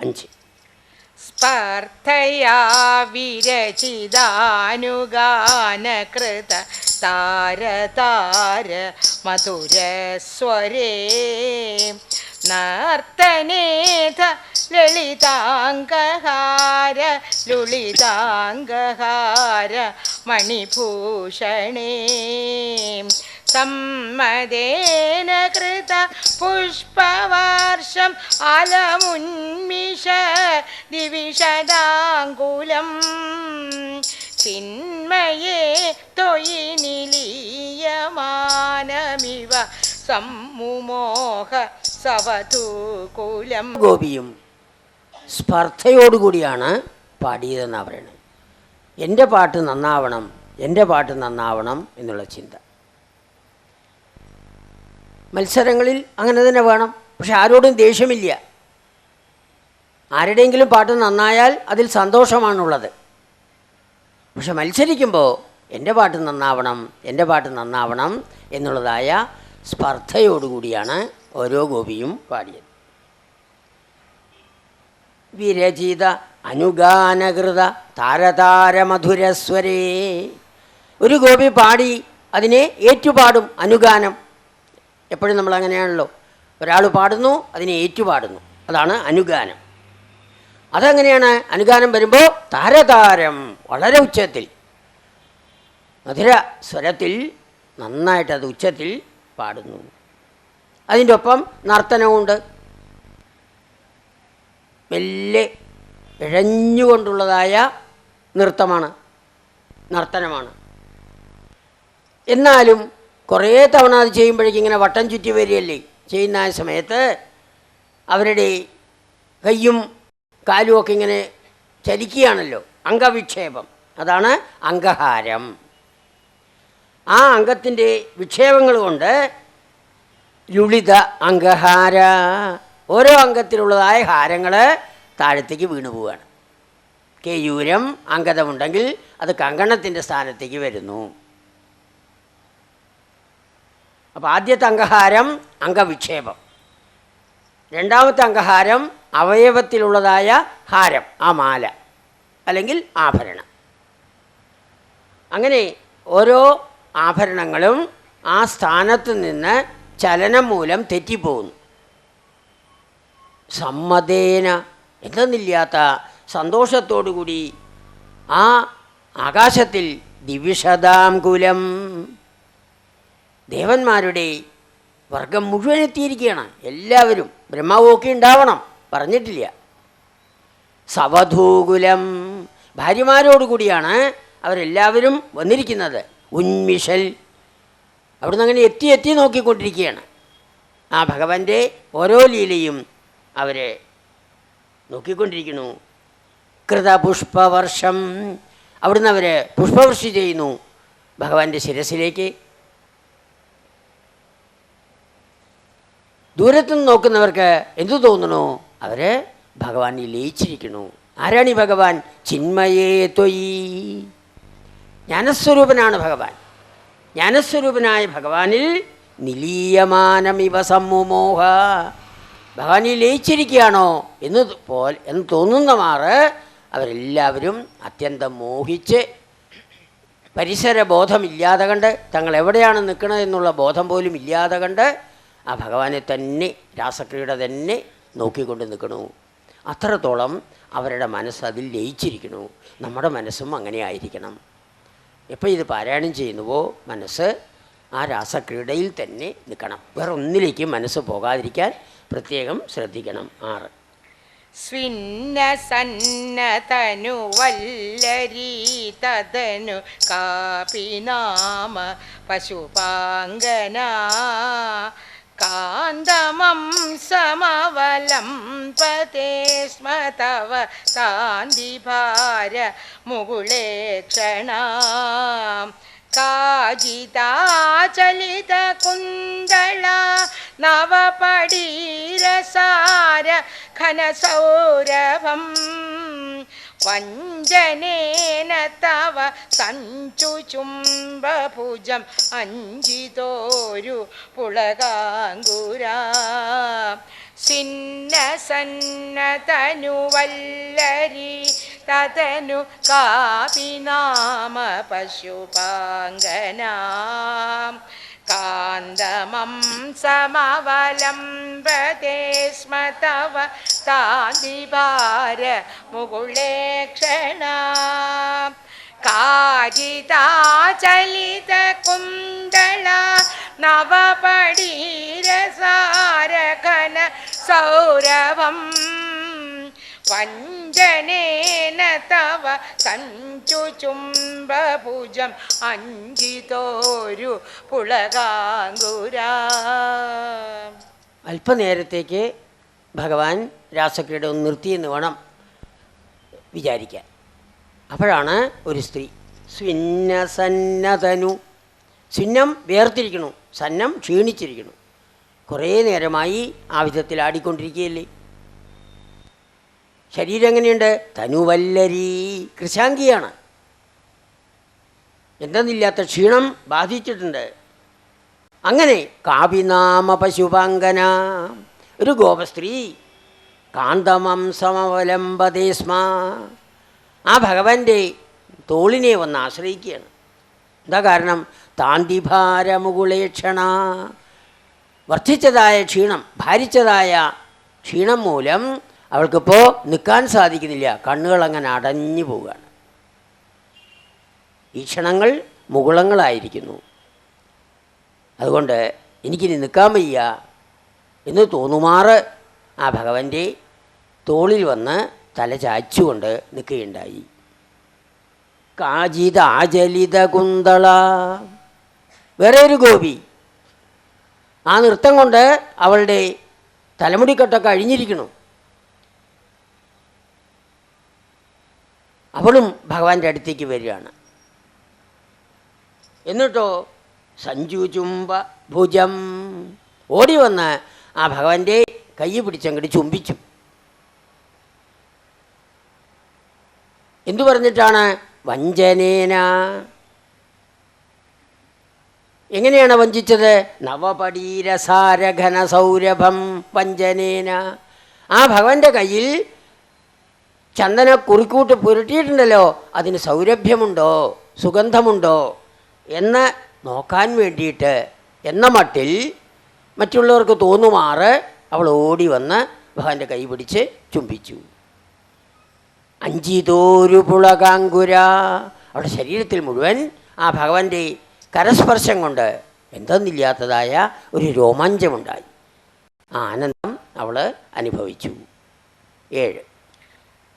അഞ്ച്. സ്പർദ്ധയാ താര താര മധുരസ്വരേ. നർത്തനേധ ലളിതാംഗഹാര ലുളിതാംഗഹാര മണിഭൂഷണേ. സമ്മതേന കൃത പുഷ്പവാർഷം അലമുന്മിഷ ദിവിഷദാങ്കുലം ചിന്മയേ തൊയി നിലീയമാനമിവ സമ്മുമോഹ സവധൂകുലം. ഗോപിയും സ്പർദ്ധയോടുകൂടിയാണ് പാടിയതെന്നാണ് പറയുന്നത് എന്റെ പാട്ട് നന്നാവണം എന്റെ പാട്ട് നന്നാവണം എന്നുള്ള ചിന്ത. മത്സരങ്ങളിൽ അങ്ങനെ തന്നെ വേണം. പക്ഷെ ആരോടും ദേഷ്യമില്ല. ആരുടെയെങ്കിലും പാട്ട് നന്നായാൽ അതിൽ സന്തോഷമാണുള്ളത്. പക്ഷെ മത്സരിക്കുമ്പോൾ എന്റെ പാട്ട് നന്നാവണം എന്റെ പാട്ട് നന്നാവണം എന്നുള്ളതായ സ്പർദ്ധയോടുകൂടിയാണ് ഓരോ ഗോപിയും പാടിയത്. വിരചിത അനുഗാനകൃത താരതാരമധുരസ്വരേ. ഒരു ഗോപി പാടി അതിനെ ഏറ്റുപാടും അനുഗാനം. എപ്പോഴും നമ്മൾ അങ്ങനെയാണല്ലോ. ഒരാൾ പാടുന്നു അതിനെ ഏറ്റുപാടുന്നു. അതാണ് അനുഗാനം. അതെങ്ങനെയാണ്? അനുഗാനം വരുമ്പോൾ താരതാരം വളരെ ഉച്ചത്തിൽ. മധുര സ്വരത്തിൽ നന്നായിട്ട് അത് ഉച്ചത്തിൽ പാടുന്നു. അതിന്റെ ഒപ്പം നർത്തനമുണ്ട് മെല്ലെ ഇഴഞ്ഞുകൊണ്ടുള്ളതായ നൃത്തമാണ് നർത്തനമാണ്. എന്നാലും കുറേ തവണ അത് ചെയ്യുമ്പോഴേക്കും ഇങ്ങനെ വട്ടം ചുറ്റി വരികയല്ലേ. ചെയ്യുന്ന ആ സമയത്ത് അവരുടെ കയ്യും കാലും ഒക്കെ ഇങ്ങനെ ചലിക്കുകയാണല്ലോ. അംഗവിക്ഷേപം. അതാണ് അംഗഹാരം. ആ അംഗത്തിന്റെ വിക്ഷേപങ്ങൾ കൊണ്ട് ലുളിത അംഗഹാര. ഓരോ അംഗത്തിലുള്ളതായ ഹാരങ്ങൾ താഴത്തേക്ക് വീണു പോവുകയാണ്. കേയൂരം അംഗതമുണ്ടെങ്കിൽ അത് കങ്കണത്തിന്റെ സ്ഥാനത്തേക്ക് വരുന്നു. അപ്പോൾ ആദ്യത്തെ അംഗഹാരം അംഗവിക്ഷേപം. രണ്ടാമത്തെ അംഗഹാരം അവയവത്തിലുള്ളതായ ഹാരം ആ മാല അല്ലെങ്കിൽ ആഭരണം. അങ്ങനെ ഓരോ ആഭരണങ്ങളും ആ സ്ഥാനത്ത് നിന്ന് ചലനം മൂലം തെറ്റിപ്പോകുന്നു. സമ്മതേന എന്തെന്നില്ലാത്ത സന്തോഷത്തോടുകൂടി ആ ആകാശത്തിൽ ദിവിഷതാംകുലം ദേവന്മാരുടെ വർഗം മുഴുവൻ എത്തിയിരിക്കുകയാണ്. എല്ലാവരും ബ്രഹ്മാവൊക്കെ ഉണ്ടാവണം. പറഞ്ഞിട്ടില്ല. സവധൂകുലം ഭാര്യമാരോടുകൂടിയാണ് അവരെല്ലാവരും വന്നിരിക്കുന്നത്. ഉന്മിഷൽ. അവിടുന്ന് അങ്ങനെ എത്തി എത്തി നോക്കിക്കൊണ്ടിരിക്കുകയാണ്. ആ ഭഗവാന്റെ ഓരോ ലീലയും അവരെ നോക്കിക്കൊണ്ടിരിക്കുന്നു. കൃതപുഷ്പവർഷം. അവിടുന്ന് അവർ പുഷ്പവൃഷ്ടി ചെയ്യുന്നു. ഭഗവാന്റെ ശിരസിലേക്ക് ദൂരത്തുനിന്ന് നോക്കുന്നവർക്ക് എന്തു തോന്നുന്നു? അവർ ഭഗവാനിൽ ലയിച്ചിരിക്കുന്നു. ആരാണ് ഈ ഭഗവാൻ? ചിന്മയേ തൊയ് ജ്ഞാനസ്വരൂപനാണ് ഭഗവാൻ. ജ്ഞാനസ്വരൂപനായ ഭഗവാനിൽ നിലീയമാനമിവ സമ്മുമോഹ. ഭഗവാനിൽ ലയിച്ചിരിക്കുകയാണോ എന്ന് പോൽ എന്ന് തോന്നുന്ന മാറ് അവരെല്ലാവരും അത്യന്തം മോഹിച്ച് പരിസര ബോധമില്ലാതെ കണ്ട് തങ്ങൾ എവിടെയാണ് നിൽക്കുന്നത് എന്നുള്ള ബോധം പോലും ഇല്ലാതെ കണ്ട് ആ ഭഗവാനെ തന്നെ രാസക്രിയുടെ തന്നെ നോക്കിക്കൊണ്ട് നിൽക്കണു. അത്രത്തോളം അവരുടെ മനസ്സ് അതിൽ ലയിച്ചിരിക്കണു. നമ്മുടെ മനസ്സും അങ്ങനെ ആയിരിക്കണം. എപ്പോൾ ഇത് പാരായണം ചെയ്യുന്നുവോ മനസ്സ് ആ രാസക്രീഡയിൽ തന്നെ നിൽക്കണം. വേറെ ഒന്നിലേക്ക് മനസ്സ് പോകാതിരിക്കാൻ പ്രത്യേകം ശ്രദ്ധിക്കണം. ആറ്. സ്വിന്ന സന്നതനു വല്ലരീ തദനു കാപി നാമ പശുപാങ്കന കാന്തമം സമവലം പതേ സ്മ തവ താന്തിഭാര മുകുളേ ക്ഷണ. കാജിതാചലിത കുന്തള നവപടീരസാര ഘനസൗരഭം. വഞ്ചനേന തവ സഞ്ചു ചുംബഭുജം അഞ്ചിതോരു പുളകാങ്കുര. സിന്നസന്നതനുവല്ലരി സന്ന തനുവല്ലരി തതനു കാപിനാമ പശുപാങ്കനാം കാന്തമം സമവലംബത്തെ സ്മ തവ താതിവാര മുകുളേ ക്ഷണ. കാരിതാചലിത കുന്തള നവപടീരസാരഘന സൗരഭം തവ സഞ്ചുചുംബഭുജം അഞ്ചിതോരു പുളകാങ്കുര. അല്പനേരത്തേക്ക് ഭഗവാൻ രാസക്രീഡ ഒന്ന് നിർത്തിയെന്ന് വേണം വിചാരിക്കാൻ. അപ്പോഴാണ് ഒരു സ്ത്രീ സ്വിന്ന സന്നതനു. സ്വിന്നം വേർതിരിക്കണു സന്നം ക്ഷീണിച്ചിരിക്കണു. കുറേ നേരമായി ആ വിധത്തിൽ ആടിക്കൊണ്ടിരിക്കുകയല്ലേ? ശരീരം എങ്ങനെയുണ്ട്? തനുവല്ലരി. കൃശാങ്കിയാണ്. എന്തെന്നില്ലാത്ത ക്ഷീണം ബാധിച്ചിട്ടുണ്ട്. അങ്ങനെ കാവിനാമ പശുപാങ്കന. ഒരു ഗോപസ്ത്രീ കാന്തമം സമവലംബതേ സ്മ. ആ ഭഗവാന്റെ തോളിനെ വന്ന് ആശ്രയിക്കുകയാണ്. എന്താ കാരണം? താന്തിഭാരമുകുളേക്ഷണ വർദ്ധിച്ചതായ ക്ഷീണം ഭാരിച്ചതായ ക്ഷീണം മൂലം അവൾക്കിപ്പോൾ നിൽക്കാൻ സാധിക്കുന്നില്ല. കണ്ണുകൾ അങ്ങനെ അടഞ്ഞു പോവുകയാണ്. ഈ ക്ഷണങ്ങൾ മുകുളങ്ങളായിരിക്കുന്നു. അതുകൊണ്ട് എനിക്കിനി നിൽക്കാൻ വയ്യ എന്ന് തോന്നുമാറ് ആ ഭഗവന്റെ തോളിൽ വന്ന് തല ചാച്ചുകൊണ്ട് നിൽക്കുകയുണ്ടായി. കാജിത ആചലിത കുന്തള. വേറെ ഒരു ഗോപി. ആ നൃത്തം കൊണ്ട് അവളുടെ തലമുടിക്കെട്ടൊക്കെ അഴിഞ്ഞിരിക്കണു അവളും ഭഗവാന്റെ അടുത്തേക്ക് വരികയാണ്. എന്നിട്ടോ സഞ്ജു ചുംബ ഭുജം ഓടി വന്ന് ആ ഭഗവാന്റെ കൈ പിടിച്ചങ്ങോട്ട് ചുംബിച്ചു. എന്തു പറഞ്ഞിട്ടാണ്? വഞ്ചനേന. എങ്ങനെയാണ് വഞ്ചിച്ചത്? നവപടീരസാരഘന സൗരഭം വഞ്ചനേന. ആ ഭഗവാന്റെ കയ്യിൽ ചന്ദന കുറിക്കൂട്ട് പുരട്ടിയിട്ടുണ്ടല്ലോ. അതിന് സൗരഭ്യമുണ്ടോ? സുഗന്ധമുണ്ടോ? എന്ന് നോക്കാൻ വേണ്ടിയിട്ട് എന്ന മട്ടിൽ മറ്റുള്ളവർക്ക് തോന്നുമാറ് അവൾ ഓടി വന്ന് ഭഗവാന്റെ കൈ പിടിച്ച് ചുംബിച്ചു. അഞ്ചിതോരു പുളകാങ്കുര. അവളുടെ ശരീരത്തിൽ മുഴുവൻ ആ ഭഗവാന്റെ കരസ്പർശം കൊണ്ട് എന്തെന്നില്ലാത്തതായ ഒരു രോമാഞ്ചമുണ്ടായി. ആ ആനന്ദം അവൾ അനുഭവിച്ചു. ഏഴ്.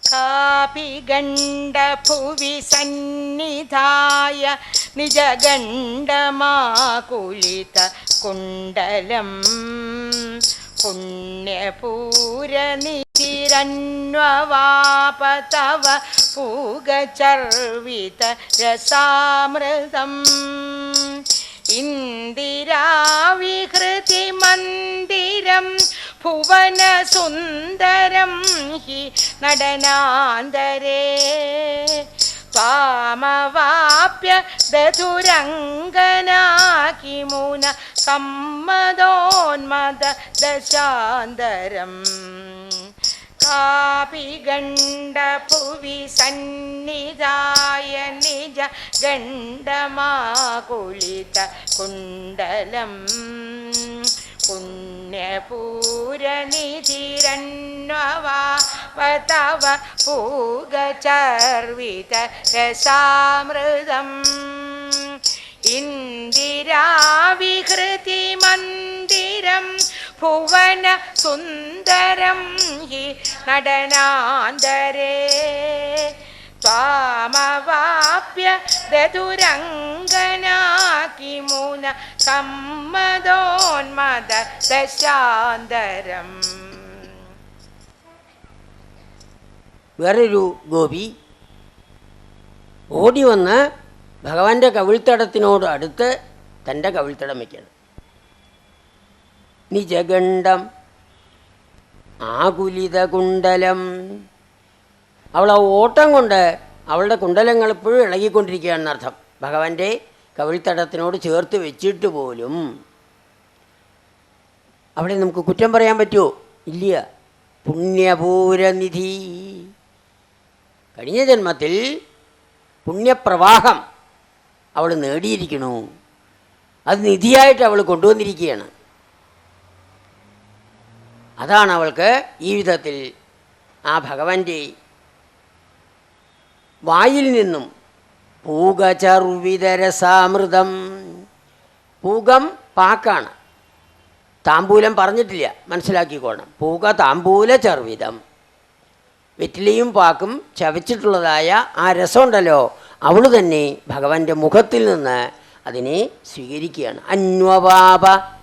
കാപി ഗണ്ഡഭുവി സന്നിധായ നിജഗണ്ഡമാകുലിത കുണ്ടലം. പുണ്യപൂരനിതിരന്വവാപ തവ പൂഗചർവിത രസാമൃതം. ഇന്ദിരാവിഹൃതി മന്ദിരം ഭുവനസുന്ദരം ഹി നടനാന്തരേ. പാമവാപ്യ ദധുരംഗനാകിമുന കമ്മദോന്മദ ദശാന്തരം. കാപി ഗണ്ഡഭുവി സന്നിധായ നിജ ഗണ്ഡമാകുളിത കുണ്ടലം പുണ്യപൂരനിധിരന്വവാപതവ പൂഗചർവിത രസാമൃതം. ഇന്ദിരാവിഹൃതി മന്ദിരം ഭുവന സുന്ദരം ഹി നടനാന്തരേ. ത്വാമവാപ്യ മൂന സമ്മതോന്മത ദശാന്തരം. വേറൊരു ഗോപി ഓടി വന്ന് ഭഗവാന്റെ കവിൾത്തടത്തിനോട് അടുത്ത് തന്റെ കവിൾത്തടം വയ്ക്കണം നിജഗണ്ഡം ആകുലിത കുണ്ടലം അവൾ ആ ഓട്ടം കൊണ്ട് അവളുടെ കുണ്ടലങ്ങൾ ഇപ്പോഴും ഇളകിക്കൊണ്ടിരിക്കുകയാണെന്നർത്ഥം ഭഗവാന്റെ കവിൾത്തടത്തിനോട് ചേർത്ത് വെച്ചിട്ട് പോലും അവിടെ നമുക്ക് കുറ്റം പറയാൻ പറ്റുമോ? ഇല്ല. പുണ്യപൂരനിധി. കഴിഞ്ഞ ജന്മത്തിൽ പുണ്യപ്രവാഹം അവൾ നേടിയിരിക്കണു അത് നിധിയായിട്ട് അവൾ കൊണ്ടുവന്നിരിക്കുകയാണ്. അതാണ് അവൾക്ക് ഈ വിധത്തിൽ ആ ഭഗവാന്റെ വായിൽ നിന്നും പൂകചർവിതരസാമൃതം പൂകം പാക്കാണ്. താമ്പൂലം പറഞ്ഞിട്ടില്ല മനസ്സിലാക്കിക്കോണം. പൂക താമ്പൂല ചർവിതം വെറ്റിലയും പാക്കും ചവച്ചിട്ടുള്ളതായ ആ രസമുണ്ടല്ലോ അവൾ തന്നെ ഭഗവാന്റെ മുഖത്തിൽ നിന്ന് അതിനെ സ്വീകരിക്കുകയാണ്. അന്വപാപ.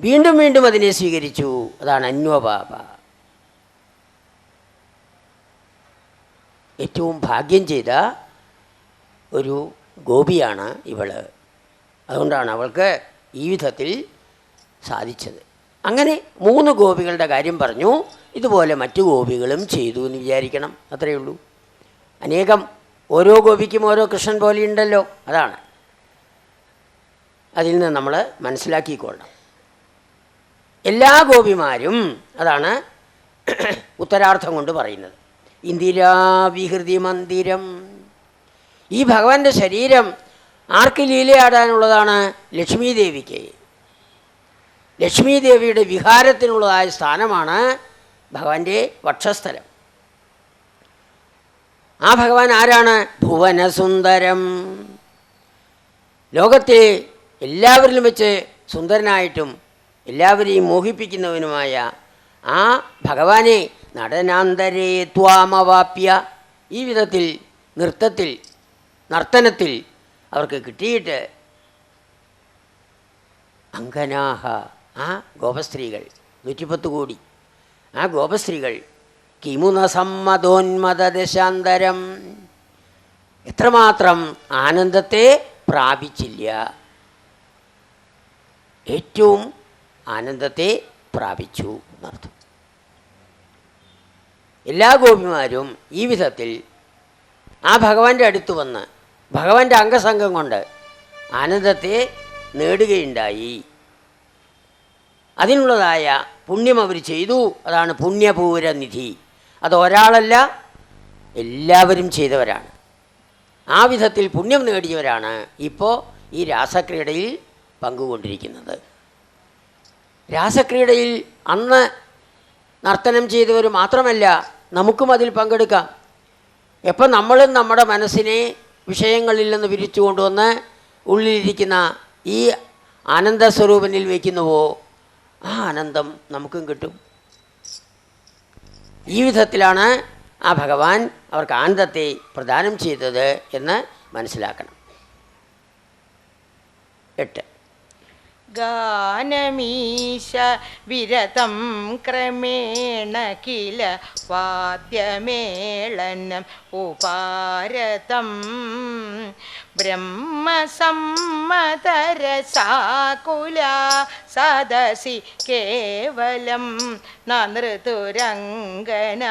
വീണ്ടും വീണ്ടും അതിനെ സ്വീകരിച്ചു. അതാണ് അന്വപാപ. ഏറ്റവും ഭാഗ്യം ചെയ്ത ഒരു ഗോപിയാണ് ഇവൾ അതുകൊണ്ടാണ് അവൾക്ക് ഈ വിധത്തിൽ സാധിച്ചത്. അങ്ങനെ മൂന്ന് ഗോപികളുടെ കാര്യം പറഞ്ഞു. ഇതുപോലെ മറ്റു ഗോപികളും ചെയ്തു എന്ന് വിചാരിക്കണം. അത്രയേ ഉള്ളൂ. അനേകം ഓരോ ഗോപിക്കും ഓരോ കൃഷ്ണൻ പോലെ ഉണ്ടല്ലോ. അതാണ്. അതിൽ നിന്ന് നമ്മൾ മനസ്സിലാക്കിക്കൊള്ളണം. എല്ലാ ഗോപിമാരും അതാണ് ഉത്തരാർത്ഥം കൊണ്ട് പറയുന്നത്. ഇന്ദിരാവിഹൃതി മന്ദിരം ഈ ഭഗവാന്റെ ശരീരം ആർക്ക് ലീലയാടാനുള്ളതാണ്? ലക്ഷ്മി ദേവിക്ക് ലക്ഷ്മി ദേവിയുടെ വിഹാരത്തിനുള്ളതായ സ്ഥാനമാണ് ഭഗവാന്റെ വക്ഷസ്ഥലം. ആ ഭഗവാൻ ആരാണ്? ഭുവനസുന്ദരം. ലോകത്തെ എല്ലാവരിലും വെച്ച് സുന്ദരനായിട്ടും എല്ലാവരെയും മോഹിപ്പിക്കുന്നവനുമായ ആ ഭഗവാനെ നടനാന്തരേ ത്വാമവാപ്യ. ഈ വിധത്തിൽ നൃത്തത്തിൽ നർത്തനത്തിൽ അവർക്ക് കിട്ടിയിട്ട് അങ്കനാഹ ആ ഗോപസ്ത്രീകൾ നൂറ്റിപ്പത്ത് കോടി. ആ ഗോപസ്ത്രീകൾ കിമുന സമ്മതോന്മത ദശാന്തരം എത്രമാത്രം ആനന്ദത്തെ പ്രാപിച്ചില്ല. ഏറ്റവും ആനന്ദത്തെ പ്രാപിച്ചു എന്നർത്ഥം. എല്ലാ ഗോപിമാരും ഈ വിധത്തിൽ ആ ഭഗവാന്റെ അടുത്ത് വന്ന് ഭഗവാന്റെ അംഗസംഘം കൊണ്ട് ആനന്ദത്തെ നേടുകയുണ്ടായി. അതിനുള്ളതായ പുണ്യം അവർ ചെയ്തു. അതാണ് പുണ്യപൂരനിധി. അത് ഒരാളല്ല എല്ലാവരും ചെയ്തവരാണ്. ആ വിധത്തിൽ പുണ്യം നേടിയവരാണ് ഇപ്പോൾ ഈ രാസക്രീഡയിൽ പങ്കുകൊണ്ടിരിക്കുന്നത്. രാസക്രീഡയിൽ അന്ന് നർത്തനം ചെയ്തവർ മാത്രമല്ല നമുക്കും അതിൽ പങ്കെടുക്കാം. എപ്പോൾ നമ്മളും നമ്മുടെ മനസ്സിനെ വിഷയങ്ങളിൽ നിന്ന് വിരിച്ചു കൊണ്ടുവന്ന് ഉള്ളിലിരിക്കുന്ന ഈ ആനന്ദസ്വരൂപനിൽ വയ്ക്കുന്നുവോ ആ ആനന്ദം നമുക്കും കിട്ടും. ഈ വിധത്തിലാണ് ആ ഭഗവാൻ അവർക്ക് ആനന്ദത്തെ പ്രദാനം ചെയ്തത് എന്ന് മനസ്സിലാക്കണം. എട്ട്. ഗാനമീശ വിരതം ക്രമേണ കില വാദ്യമേളനം ഉപാരതം. ബ്രഹ്മസമ്മതരസാകുല സദസി കേവലം നൃതുരംഗന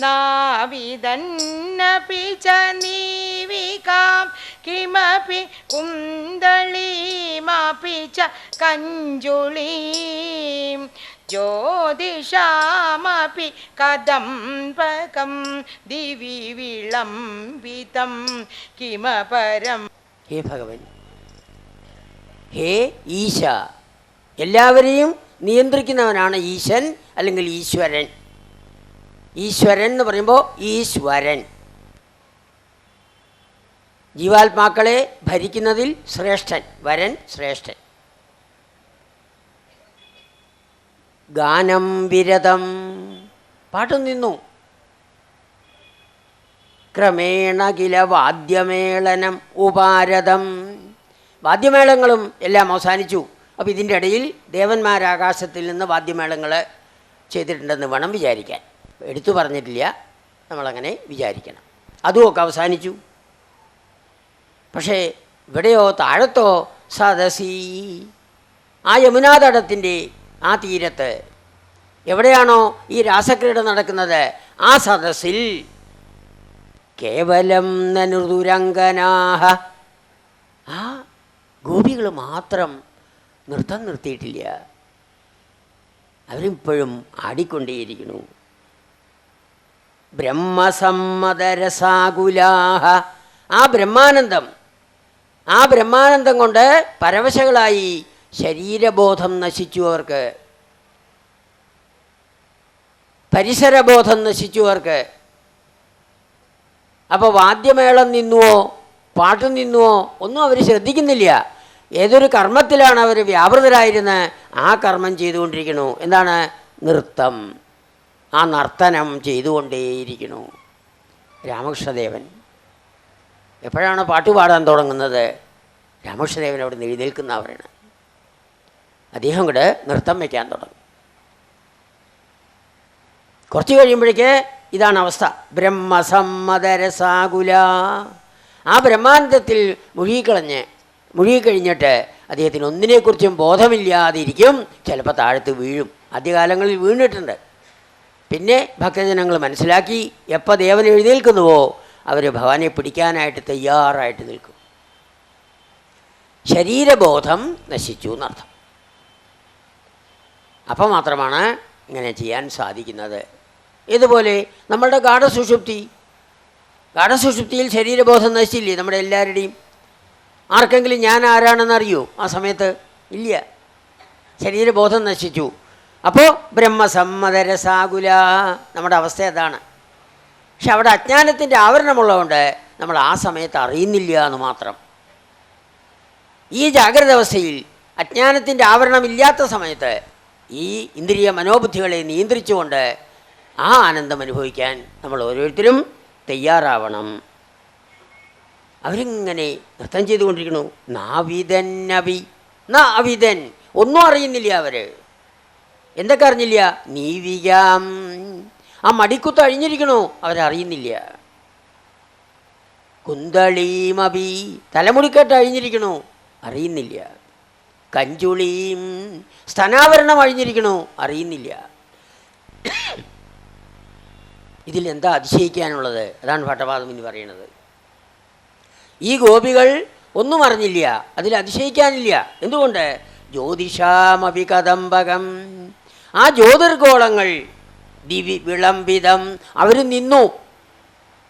നാവിദന്നപി ച നീവികാം കിമപി കുന്ദളീമപി ച കഞ്ജുളീം. ജ്യോതിഷാമപി കദംബകം. ദിവി വിളംബിതം. കിമപരം. ഹേ ഭഗവൻ. ഹേ ഈശ. എല്ലാവരെയും നിയന്ത്രിക്കുന്നവനാണ് ഈശൻ അല്ലെങ്കിൽ ഈശ്വരൻ. ഈശ്വരൻ എന്ന് പറയുമ്പോൾ ഈശ്വരൻ. ജീവാത്മാക്കളെ ഭരിക്കുന്നതിൽ ശ്രേഷ്ഠൻ വരൻ ശ്രേഷ്ഠൻ. ഗാനം വിരതം പാട്ടു നിന്നു. ക്രമേണ കില വാദ്യമേളനം ഉപാരതം. വാദ്യമേളങ്ങളും എല്ലാം അവസാനിച്ചു. അപ്പോൾ ഇതിന്റെ ഇടയിൽ ദേവന്മാരാകാശത്തിൽ നിന്ന് വാദ്യമേളങ്ങൾ ചെയ്തിട്ടുണ്ടെന്ന് വേണം വിചാരിക്കാൻ. എടുത്തു പറഞ്ഞിട്ടില്ല. നമ്മളങ്ങനെ വിചാരിക്കണം. അതുമൊക്കെ അവസാനിച്ചു. പക്ഷേ ഇവിടെയോ താഴത്തോ സദസി. ആ യമുനാതടത്തിന്റെ ആ തീരത്ത് എവിടെയാണോ ഈ രാസക്രീഡ നടക്കുന്നത്? ആ സദസ്സിൽ. കേവലം നനുദുരംഗനാഹ ആ ഗോപികൾ മാത്രം നൃത്തം നിർത്തിയിട്ടില്ല. അവരിപ്പോഴും ആടിക്കൊണ്ടേയിരിക്കുന്നു. ബ്രഹ്മസമ്മതരസാകുലാഹ. ആ ബ്രഹ്മാനന്ദം ആ ബ്രഹ്മാനന്ദം കൊണ്ട് പരവശകളായി ശരീരബോധം നശിച്ചു അവർക്ക്. പരിസരബോധം നശിച്ചു അവർക്ക്. അപ്പോൾ വാദ്യമേളം നിന്നുവോ പാട്ട് നിന്നുവോ ഒന്നും അവർ ശ്രദ്ധിക്കുന്നില്ല. ഏതൊരു കർമ്മത്തിലാണ് അവർ വ്യാപൃതരായിരുന്നത് ആ കർമ്മം ചെയ്തുകൊണ്ടിരിക്കണു എന്താണ്? നൃത്തം. ആ നർത്തനം ചെയ്തുകൊണ്ടേയിരിക്കണു രാമകൃഷ്ണദേവൻ. എപ്പോഴാണ് പാട്ട് പാടാൻ തുടങ്ങുന്നത് രാമകൃഷ്ണദേവൻ അവിടെ നിന്ന് എഴുന്നേൽക്കുന്നവരാണ് അദ്ദേഹം കൂടെ നൃത്തം വയ്ക്കാൻ തുടങ്ങും. കുറച്ച് കഴിയുമ്പോഴേക്ക് ഇതാണ് അവസ്ഥ. ബ്രഹ്മസമ്മതരസാകുല ആ ബ്രഹ്മാനന്ദത്തിൽ മുഴുകിക്കളഞ്ഞ് മുഴുകിക്കഴിഞ്ഞിട്ട് അദ്ദേഹത്തിന് ഒന്നിനെക്കുറിച്ചും ബോധമില്ലാതിരിക്കും. ചിലപ്പോൾ താഴത്ത് വീഴും. ആദ്യകാലങ്ങളിൽ വീണിട്ടുണ്ട്. പിന്നെ ഭക്തജനങ്ങൾ മനസ്സിലാക്കി എപ്പോൾ ദേവൻ എഴുന്നേൽക്കുന്നുവോ അവർ ഭഗവാനെ പിടിക്കാനായിട്ട് തയ്യാറായിട്ട് നിൽക്കും. ശരീരബോധം നശിച്ചു എന്നർത്ഥം. അപ്പോൾ മാത്രമാണ് ഇങ്ങനെ ചെയ്യാൻ സാധിക്കുന്നത്. ഇതുപോലെ നമ്മളുടെ ഗാഠസുഷുപ്തി ഗാഠസുഷുപ്തിയിൽ ശരീരബോധം നശിച്ചില്ലേ നമ്മുടെ എല്ലാവരുടെയും? ആർക്കെങ്കിലും ഞാൻ ആരാണെന്ന് അറിയോ ആ സമയത്ത് ഇല്ല. ശരീരബോധം നശിച്ചു. അപ്പോൾ ബ്രഹ്മസമ്മതരസാകുല. നമ്മുടെ അവസ്ഥ അതാണ്. പക്ഷെ അവിടെ അജ്ഞാനത്തിന്റെ ആവരണമുള്ളതുകൊണ്ട് നമ്മൾ ആ സമയത്ത് അറിയുന്നില്ല എന്ന് മാത്രം. ഈ ജാഗ്രത അവസ്ഥയിൽ അജ്ഞാനത്തിന്റെ ആവരണമില്ലാത്ത സമയത്ത് ഈ ഇന്ദ്രിയ മനോബുദ്ധികളെ നിയന്ത്രിച്ചുകൊണ്ട് ആ ആനന്ദം അനുഭവിക്കാൻ നമ്മൾ ഓരോരുത്തരും തയ്യാറാവണം. അവരിങ്ങനെ നൃത്തം ചെയ്തുകൊണ്ടിരിക്കണു നാവിതൻ നവി നാവിതൻ ഒന്നും അറിയുന്നില്ല അവർ. എന്തൊക്കെ അറിഞ്ഞില്ല നീവികാം. ആ മടിക്കുത്ത് അഴിഞ്ഞിരിക്കണോ. അവരറിയുന്നില്ല. കുന്തളീമബി തലമുടിക്കെട്ട് അഴിഞ്ഞിരിക്കണോ. അറിയുന്നില്ല. കഞ്ചുളീം സ്ഥനാവരണം അഴിഞ്ഞിരിക്കണോ. അറിയുന്നില്ല. ഇതിൽ എന്താ അതിശയിക്കാനുള്ളത്? അതാണ് ഭട്ടപാദം എന്ന് പറയുന്നത്. ഈ ഗോപികൾ ഒന്നും അറിഞ്ഞില്ല. അതിൽ അതിശയിക്കാനില്ല. എന്തുകൊണ്ട്? ജ്യോതിഷാമപി കദംബകം ആ ജ്യോതിർഗോളങ്ങൾ ദിവി വിളംബിതം. അവർ നിന്നു.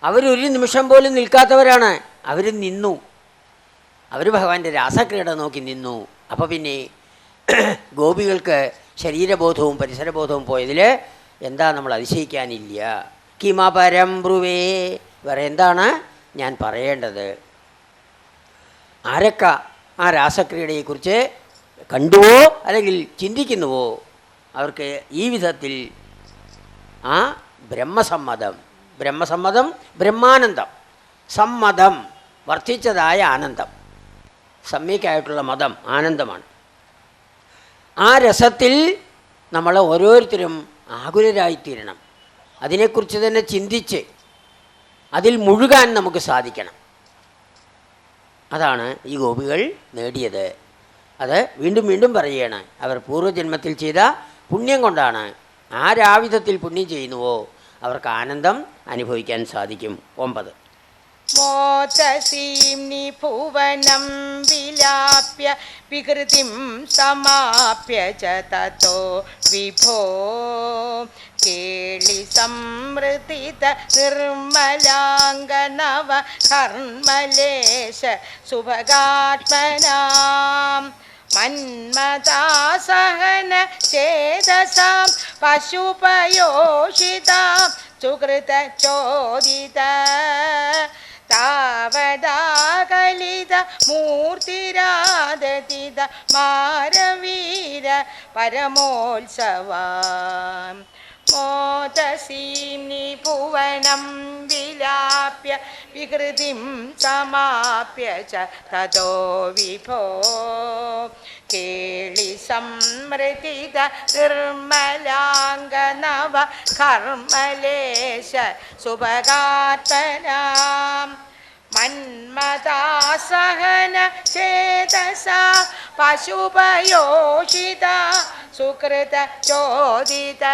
അവരൊരു നിമിഷം പോലും നിൽക്കാത്തവരാണ്. അവർ നിന്നു. അവർ ഭഗവാന്റെ രാസക്രീഡ നോക്കി നിന്നു. അപ്പോൾ പിന്നെ ഗോപികൾക്ക് ശരീരബോധവും പരിസരബോധവും പോയതിൽ എന്താ നമ്മൾ അതിശയിക്കാനില്ല. കിമപരം ബ്രുവേ. വേറെ എന്താണ് ഞാൻ പറയേണ്ടത്? ആരൊക്ക ആ രാസക്രീഡയെക്കുറിച്ച് കണ്ടുവോ അല്ലെങ്കിൽ ചിന്തിക്കുന്നുവോ? അവർക്ക് ഈ വിധത്തിൽ ആ ബ്രഹ്മസമ്മതം. ബ്രഹ്മസമ്മതം ബ്രഹ്മാനന്ദം. സമ്മതം വർദ്ധിച്ചതായ ആനന്ദം. സമ്യക്കായിട്ടുള്ള മതം ആനന്ദമാണ്. ആ രസത്തിൽ നമ്മൾ ഓരോരുത്തരും ആകുലരായിത്തീരണം. അതിനെക്കുറിച്ച് തന്നെ ചിന്തിച്ച് അതിൽ മുഴുകാൻ നമുക്ക് സാധിക്കണം. അതാണ് ഈ ഗോപികൾ നേടിയത്. അത് വീണ്ടും വീണ്ടും പറയുകയാണ്. അവർ പൂർവജന്മത്തിൽ ചെയ്ത പുണ്യം കൊണ്ടാണ് ആരാവിധത്തിൽ പുണ്യം ചെയ്യുന്നുവോ അവർക്ക് ആനന്ദം അനുഭവിക്കാൻ സാധിക്കും. ഒമ്പത്. മോദസീം നിഭുവനം വിലാപ്യ വികൃതിം സമാപ്യ ച തോ വിഭോ. കേളി സംവൃതിത നിർമ്മലാംഗനവ കർമ്മലേശ സുഭഗാത്മനാം. മന്മദാസഹന ചേതസാം പശുപയോഷിതാം സുഹൃത ചോദിത താവദാകലിത മൂർത്തിരാദതിത മാരവീര പരമോത്സവാം. മോദസീം നിഭുവനം വിലാപ്യ വികൃതിം സമാപ്യ ച തതോ വിഭോ. കേളി സംമൃതിത നിർമ്മലാംഗനവ കർമ്മലേശ മന്മദാസഹന ചേതസാ പശുപയോഷിത സുകൃത ചോദിത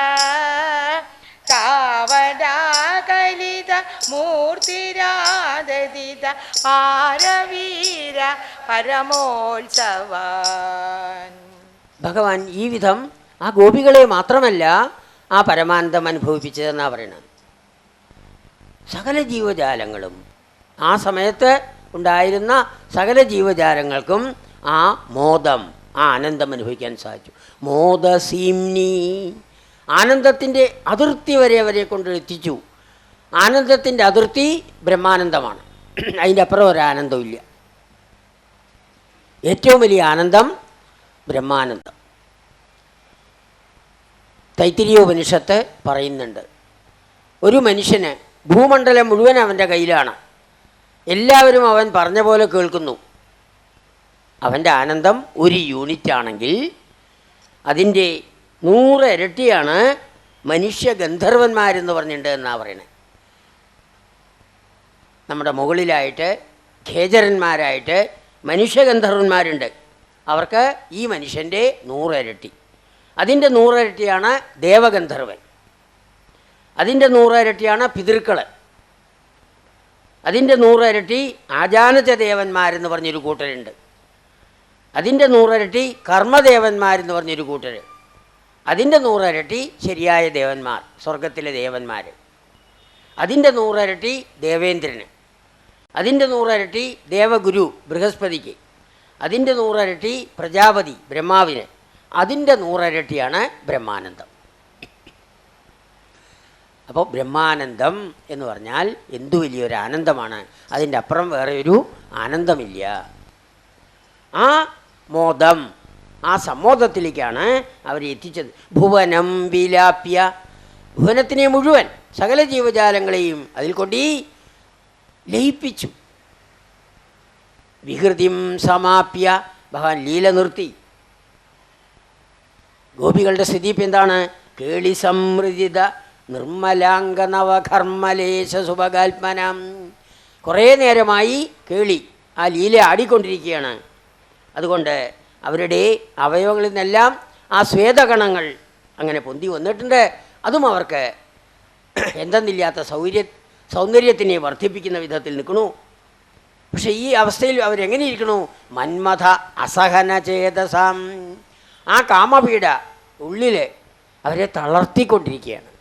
താവടാകലിത മൂർത്തിരാദിത ആരവീര പരമോത്സവാൻ. ഭഗവാൻ ഈ വിധം ആ ഗോപികളെ മാത്രമല്ല ആ പരമാനന്ദം അനുഭവിപ്പിച്ചതെന്നാണ് പറയുന്നത്. സകല ജീവജാലങ്ങളും ആ സമയത്ത് ഉണ്ടായിരുന്ന സകല ജീവജാലങ്ങൾക്കും ആ മോദം ആ ആനന്ദം അനുഭവിക്കാൻ സാധിച്ചു. മോദസീംനി ആനന്ദത്തിന്റെ അതിർത്തി വരെ അവരെ കൊണ്ട് എത്തിച്ചു. ആനന്ദത്തിന്റെ അതിർത്തി ബ്രഹ്മാനന്ദമാണ്. അതിന്റെ അപ്പുറം ഒരു ആനന്ദമില്ല ഏറ്റവും വലിയ ആനന്ദം ബ്രഹ്മാനന്ദം. തൈത്തിരിയോപനിഷത്ത് പറയുന്നുണ്ട്. ഒരു മനുഷ്യന് ഭൂമണ്ഡലം മുഴുവൻ അവന്റെ കയ്യിലാണ്. എല്ലാവരും അവൻ പറഞ്ഞ പോലെ കേൾക്കുന്നു. അവന്റെ ആനന്ദം ഒരു യൂണിറ്റ് ആണെങ്കിൽ അതിന്റെ നൂറ് ഇരട്ടിയാണ് മനുഷ്യ ഗന്ധർവന്മാരെന്ന് പറഞ്ഞിട്ടുണ്ട് എന്നാണ് പറയണേ. നമ്മുടെ മുകളിലായിട്ട് ഖേചരന്മാരായിട്ട് മനുഷ്യഗന്ധർവന്മാരുണ്ട് അവർക്ക് ഈ മനുഷ്യന്റെ നൂറിരട്ടി അതിന്റെ നൂറിരട്ടിയാണ് ദേവഗന്ധർവൻ. അതിന്റെ നൂറിരട്ടിയാണ് പിതൃക്കൾ അതിന്റെ നൂറരട്ടി ആജാനജ ദേവന്മാരെന്ന് പറഞ്ഞൊരു കൂട്ടരുണ്ട്. അതിന്റെ നൂറരട്ടി കർമ്മദേവന്മാരെന്ന് പറഞ്ഞൊരു കൂട്ടർ അതിന്റെ നൂറരട്ടി ശരിയായ ദേവന്മാർ സ്വർഗത്തിലെ ദേവന്മാർ അതിന്റെ നൂറരട്ടി ദേവേന്ദ്രന്. അതിന്റെ നൂറരട്ടി ദേവഗുരു ബൃഹസ്പതിക്ക്. അതിന്റെ നൂറരട്ടി പ്രജാപതി ബ്രഹ്മാവിന്. അതിന്റെ നൂറരട്ടിയാണ് ബ്രഹ്മാനന്ദം. അപ്പോൾ ബ്രഹ്മാനന്ദം എന്ന് പറഞ്ഞാൽ എന്തു വലിയൊരു ആനന്ദമാണ്. അതിന്റെ അപ്പുറം വേറെ ഒരു ആനന്ദമില്ല. ആ മോദം ആ സമ്മോദത്തിലേക്കാണ് അവരെ എത്തിച്ചത്. ഭുവനം വിലാപ്യ. ഭുവനത്തിനെ മുഴുവൻ സകല ജീവജാലങ്ങളെയും അതിൽ കൊണ്ടീ ലയിപ്പിച്ചു. വികൃതിം സമാപ്യ. ഭഗവാൻ ലീല നിർത്തി. ഗോപികളുടെ സ്ഥിതി ഇപ്പം എന്താണ്? കേളി സമൃദ്ധിത നിർമ്മലാംഗ നവകർമ്മലേശ കുറേ നേരമായി കേളി ആ ലീല ആടിക്കൊണ്ടിരിക്കുകയാണ്. അതുകൊണ്ട് അവരുടെ അവയവങ്ങളിൽ നിന്നെല്ലാം ആ സ്വേതഗണങ്ങൾ അങ്ങനെ പൊന്തി വന്നിട്ടുണ്ട്. അതും അവർക്ക് എന്തെന്നില്ലാത്ത സൗകര്യ സൗന്ദര്യത്തിനെ വർദ്ധിപ്പിക്കുന്ന വിധത്തിൽ നിൽക്കണു. പക്ഷെ ഈ അവസ്ഥയിൽ അവരെങ്ങനെ ഇരിക്കണു? മന്മഥ അസഹന ചേതസാം. ആ കാമപീഡ ഉള്ളിൽ അവരെ തളർത്തിക്കൊണ്ടിരിക്കുകയാണ്.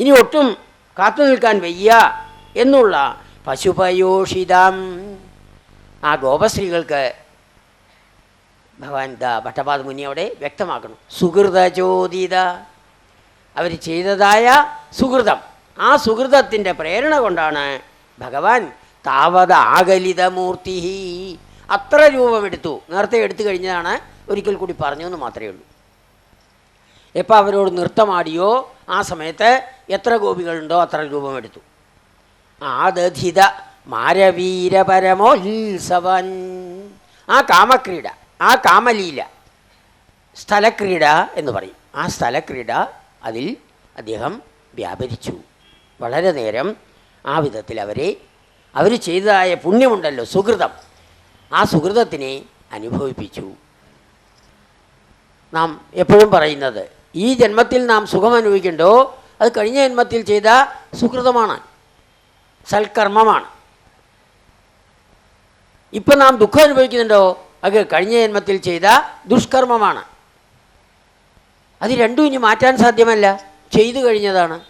ഇനി ഒട്ടും കാത്തു നിൽക്കാൻ വയ്യ എന്നുള്ള പശുപയോഷിതം. ആ ഗോപശ്രീകൾക്ക് ഭഗവാൻ ദ ഭട്ടപാദ മുനി അവിടെ വ്യക്തമാക്കണം. സുഹൃത ചോദിത അവർ ചെയ്തതായ സുഹൃതം. ആ സുഹൃതത്തിന്റെ പ്രേരണ കൊണ്ടാണ് ഭഗവാൻ താവത ആകലിതമൂർത്തി അത്ര രൂപമെടുത്തു നേരത്തെ എടുത്തു കഴിഞ്ഞതാണ് ഒരിക്കൽ കൂടി പറഞ്ഞു എന്ന് മാത്രമേ ഉള്ളൂ. എപ്പോൾ അവരോട് നൃത്തമാടിയോ ആ സമയത്ത് എത്ര ഗോപികളുണ്ടോ അത്ര രൂപം രൂപമെടുത്തു ആദധിത മാരവീരപരമോത്സവൻ ആ കാമക്രീഡ ആ കാമലീല സ്ഥലക്രീഡ എന്ന് പറയും. ആ സ്ഥലക്രീഡ അതിൽ അദ്ദേഹം വ്യാപരിച്ചു. വളരെ നേരം ആ വിധത്തിൽ അവരെ അവർ ചെയ്തതായ പുണ്യമുണ്ടല്ലോ സുഹൃതം. ആ സുഹൃതത്തിനെ അനുഭവിപ്പിച്ചു. നാം എപ്പോഴും പറയുന്നത് ഈ ജന്മത്തിൽ നാം സുഖം അനുഭവിക്കണ്ടോ അത് കഴിഞ്ഞ ജന്മത്തിൽ ചെയ്ത സുഹൃതമാണ്. സൽക്കർമ്മമാണ്. ഇപ്പം നാം ദുഃഖം അനുഭവിക്കുന്നുണ്ടോ? അത് കഴിഞ്ഞ ജന്മത്തിൽ ചെയ്ത ദുഷ്കർമ്മമാണ്. അത് രണ്ടും ഇനി മാറ്റാൻ സാധ്യമല്ല. ചെയ്തു കഴിഞ്ഞതാണ്.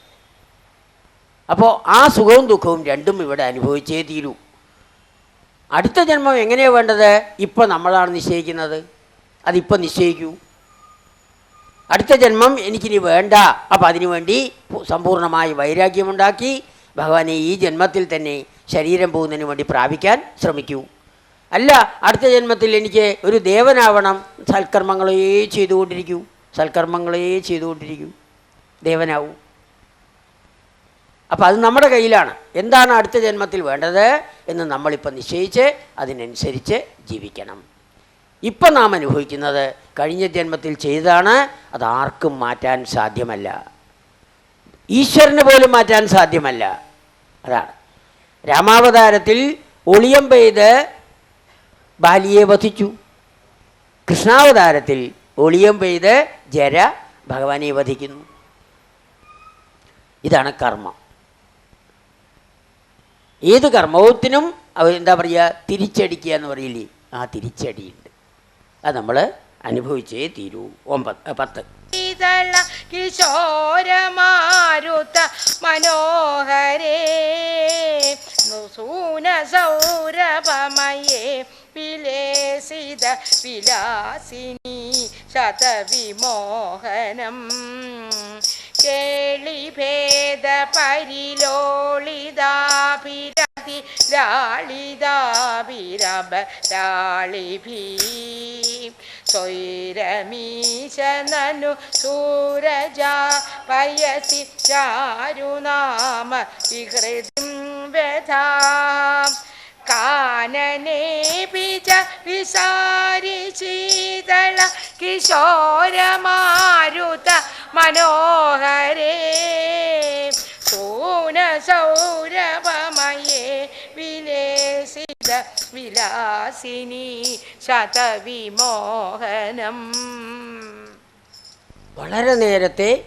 അപ്പോൾ ആ സുഖവും ദുഃഖവും രണ്ടും ഇവിടെ അനുഭവിച്ചേ തീരൂ. അടുത്ത ജന്മം എങ്ങനെയാണ് വേണ്ടത്? ഇപ്പം നമ്മളാണ് നിശ്ചയിക്കുന്നത്. അതിപ്പോൾ നിശ്ചയിക്കൂ. അടുത്ത ജന്മം എനിക്കിനി വേണ്ട. അപ്പം അതിനുവേണ്ടി സമ്പൂർണമായി വൈരാഗ്യമുണ്ടാക്കി ഭഗവാനെ ഈ ജന്മത്തിൽ തന്നെ ശരീരം പോകുന്നതിന് വേണ്ടി പ്രാപിക്കാൻ ശ്രമിക്കൂ. അല്ല അടുത്ത ജന്മത്തിൽ എനിക്ക് ഒരു ദേവനാവണം സൽക്കർമ്മങ്ങളേ ചെയ്തുകൊണ്ടിരിക്കൂ. സൽക്കർമ്മങ്ങളേ ചെയ്തുകൊണ്ടിരിക്കൂ. ദേവനാവൂ. അപ്പോൾ അത് നമ്മുടെ കയ്യിലാണ്. എന്താണ് അടുത്ത ജന്മത്തിൽ വേണ്ടത് എന്ന് നമ്മളിപ്പോൾ നിശ്ചയിച്ച് അതിനനുസരിച്ച് ജീവിക്കണം. ഇപ്പം നാം അനുഭവിക്കുന്നത് കഴിഞ്ഞ ജന്മത്തിൽ ചെയ്തതാണ് അത് ആർക്കും മാറ്റാൻ സാധ്യമല്ല. ഈശ്വരന് പോലും മാറ്റാൻ സാധ്യമല്ല. അതാണ്. രാമാവതാരത്തിൽ ഒളിയം പെയ്ത് ബാലിയെ വധിച്ചു. കൃഷ്ണാവതാരത്തിൽ ഒളിയം പെയ്ത് ജര ഭഗവാനെ വധിക്കുന്നു. ഇതാണ് കർമ്മം. ഏത് കർമ്മത്തിനും എന്താ പറയുക തിരിച്ചടിക്കുക എന്ന് പറയില്ലേ? ആ തിരിച്ചടിയുണ്ട്. അത് നമ്മൾ അനുഭവിച്ചേ തീരൂ. ഒമ്പത് പത്ത്. കിശോരമാരുത്ത കിശോരമാരുത മനോഹരേ സൂന സൗരഭമയേ വിലേസിത വിലാസിനി ശതവിമോഹനം. കേളിഭേദ പരിലോളിതാഭിരതി ലാളിതാഭിരഭ ലാളിഭീ സ്വൈരമീശനു സൂരജ പയസി ചാരുനാമ വിഹൃതിം വ്യഥാം കാനനേ ബിജ വിസാരി ശീതള കിശോരമാരുത മനോഹരേ. സൂന സൗരഭമയേ വിലേസിത വിലാസിനി ശതവിമോഹനം. വളരെ നേരത്തെ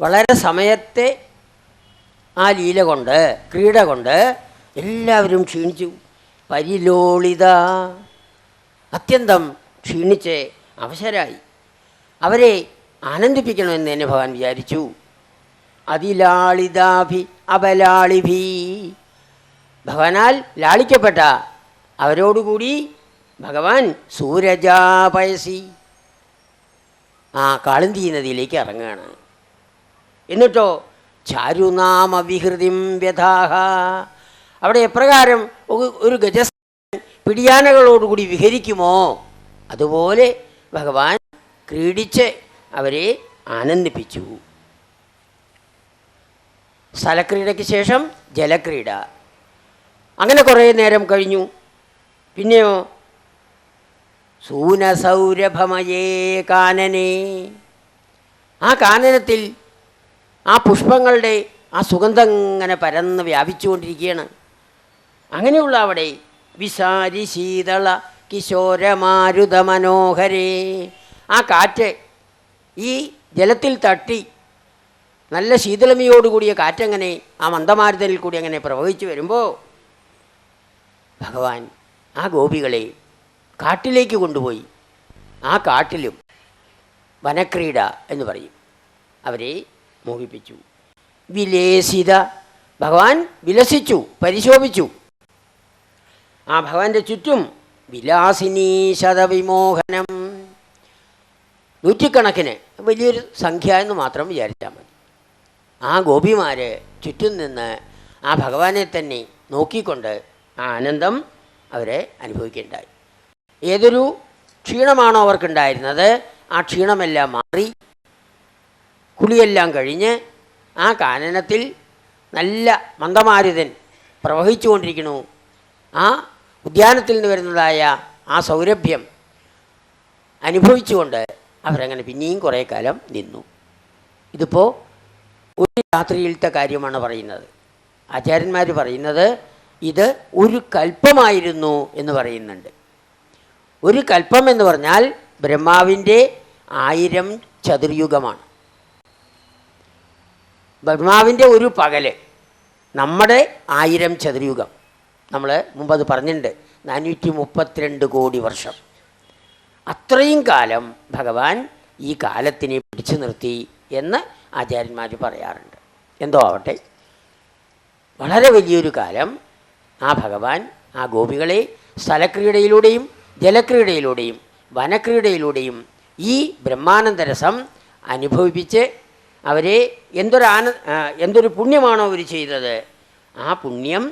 വളരെ സമയത്തെ ആ ലീല കൊണ്ട് ക്രീഡ കൊണ്ട് എല്ലാവരും ക്ഷീണിച്ചു. പരിലോളിത അത്യന്തം ക്ഷീണിച്ച് അവശരായി. അവരെ ആനന്ദിപ്പിക്കണമെന്ന് തന്നെ ഭഗവാൻ വിചാരിച്ചു. അതിലാളിതാഭി അപലാളിഭി. ഭഗവാനാൽ ലാളിക്കപ്പെട്ട അവരോടുകൂടി ഭഗവാൻ സൂരജാപയസി. ആ കാളിന്തി നദിയിലേക്ക് ഇറങ്ങുകയാണ്. എന്നിട്ടോ ചാരുനാമവിഹൃതിം വ്യഥാഹ. അവിടെ എപ്രകാരം ഒരു- ഗജസ് ഗജ പിടിയാനകളോടുകൂടി വിഹരിക്കുമോ? അതുപോലെ ഭഗവാൻ ക്രീഡിച്ച് അവരെ ആനന്ദിപ്പിച്ചു. സ്ഥലക്രീഡയ്ക്ക് ശേഷം ജലക്രീഡ. അങ്ങനെ കുറേ നേരം കഴിഞ്ഞു. പിന്നെയോ സൂനസൗരഭമയേ കാനനെ. ആ കാനനത്തിൽ ആ പുഷ്പങ്ങളുടെ ആ സുഗന്ധം ഇങ്ങനെ പരന്ന് വ്യാപിച്ചുകൊണ്ടിരിക്കുകയാണ്. അങ്ങനെയുള്ള അവിടെ വിസാരി ശീതള കിശോരമാരുത മനോഹരേ ആ കാറ്റ് ഈ ജലത്തിൽ തട്ടി നല്ല ശീതളമിയോടുകൂടിയ കാറ്റങ്ങനെ ആ മന്ദമാരുതനിൽ കൂടി അങ്ങനെ പ്രവഹിച്ചു വരുമ്പോൾ ഭഗവാൻ ആ ഗോപികളെ കാട്ടിലേക്ക് കൊണ്ടുപോയി. ആ കാട്ടിലും വനക്രീഡ എന്ന് പറയും. അവരെ മോഹിപ്പിച്ചു. വിലേസിത. ഭഗവാൻ വിലസിച്ചു പരിശോഭിച്ചു. ആ ഭഗവാന്റെ ചുറ്റും വിലാസിനീ ശതവിമോഹനം. നൂറ്റിക്കണക്കിന് വലിയൊരു സംഖ്യ എന്ന് മാത്രം വിചാരിച്ചാൽ മതി. ആ ഗോപിമാർ ചുറ്റും നിന്ന് ആ ഭഗവാനെ തന്നെ നോക്കിക്കൊണ്ട് ആ ആനന്ദം അവരെ അനുഭവിക്കുകയുണ്ടായി ഏതൊരു ക്ഷീണമാണോ അവർക്കുണ്ടായിരുന്നത് ആ ക്ഷീണമെല്ലാം മാറി കുളിയെല്ലാം കഴിഞ്ഞ് ആ കാനനത്തിൽ നല്ല മന്ദമാരുതൻ പ്രവഹിച്ചുകൊണ്ടിരിക്കുന്നു. ആ ഉദ്യാനത്തിൽ നിന്ന് വരുന്നതായ ആ സൗരഭ്യം അനുഭവിച്ചുകൊണ്ട് അവരങ്ങനെ പിന്നെയും കുറേ കാലം നിന്നു. ഇതിപ്പോൾ ഒരു രാത്രിയിലത്തെ കാര്യമാണ് പറയുന്നത്. ആചാര്യന്മാർ പറയുന്നത് ഇത് ഒരു കൽപ്പമായിരുന്നു എന്ന് പറയുന്നുണ്ട്. ഒരു കൽപ്പം എന്ന് പറഞ്ഞാൽ ബ്രഹ്മാവിന്റെ ആയിരം ചതുർയുഗമാണ്. ബ്രഹ്മാവിന്റെ ഒരു പകൽ നമ്മുടെ ആയിരം ചതുർയുഗം. നമ്മൾ മുമ്പ് അത് പറഞ്ഞിട്ടുണ്ട്. നാനൂറ്റി മുപ്പത്തിരണ്ട് കോടി വർഷം. അത്രയും കാലം ഭഗവാൻ ഈ കാലത്തിനെ പിടിച്ചു നിർത്തി എന്ന് ആചാര്യന്മാർ പറയാറുണ്ട്. എന്തോ ആവട്ടെ. വളരെ വലിയൊരു കാലം ആ ഭഗവാൻ ആ ഗോപികളെ സ്ഥലക്രീഡയിലൂടെയും ജലക്രീഡയിലൂടെയും വനക്രീഡയിലൂടെയും ഈ ബ്രഹ്മാനന്ദരസം അനുഭവിപ്പിച്ച് അവരെ എന്തൊരു ആന എന്തൊരു പുണ്യമാണോ അവർ ചെയ്തത്. ആ പുണ്യം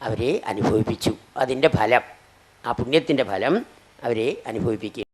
അവരെ അനുഭവിപ്പിച്ചു. അതിന്റെ ഫലം ആ പുണ്യത്തിന്റെ ഫലം അവരെ അനുഭവിപ്പിക്കുക